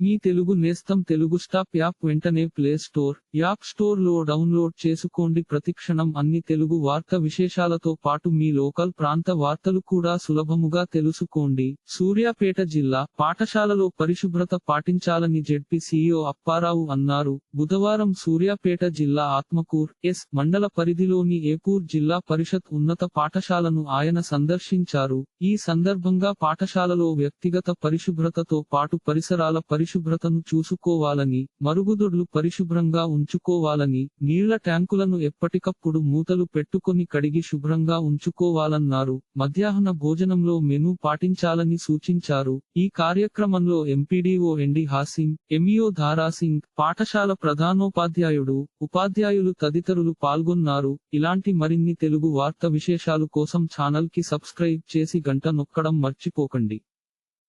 మీ తెలుగు నేస్తం Telugu stop app వెంటనే play store app స్టోర్లో డౌన్లోడ్ చేసుకోండి. ప్రతిక్షణం అన్ని తెలుగు వార్త విశేషాలతో పాటు మీ లోకల్ ప్రాంత వార్తలు కూడా సులభముగా తెలుసుకోండి. సూర్యాపేట జిల్లా పాఠశాలలో పరిశుభ్రత పాటించాలని జెడ్పీ సీఈఓ అప్పారావు అన్నారు. బుధవారం సూర్యాపేట జిల్లా ఆత్మకూర్ ఎస్ మండల పరిధిలోని ఏపూర్ జిల్లా పరిషత్ ఉన్నత పాఠశాలను ఆయన సందర్శించారు. ఈ సందర్భంగా పాఠశాలలో వ్యక్తిగత పరిశుభ్రతతో పాటు పరిసరాల పరిశుభ్రతను చూసుకోవాలని మరుగుదొడ్లు పరిశుభ్రంగా ఉంచుకోవాలని నీళ్ళ ట్యాంకులను ఎప్పటికప్పుడు మూతలు పెట్టుకొని కడిగి శుభ్రంగా ఉంచుకోవాలన్నారు. మధ్యాహ్న భోజనంలో మెనూ పాటించాలని సూచించారు. ఈ కార్యక్రమంలో ఎంపీడీఓ ఎండి హాసింగ్ ఎంఈఓ ధారాసింగ్ పాఠశాల ప్రధానోపాధ్యాయుడు ఉపాధ్యాయులు తదితరులు పాల్గొన్నారు. ఇలాంటి మరిన్ని తెలుగు వార్త విశేషాలు కోసం ఛానల్కి సబ్స్క్రైబ్ చేసి గంట నొక్కడం మర్చిపోకండి.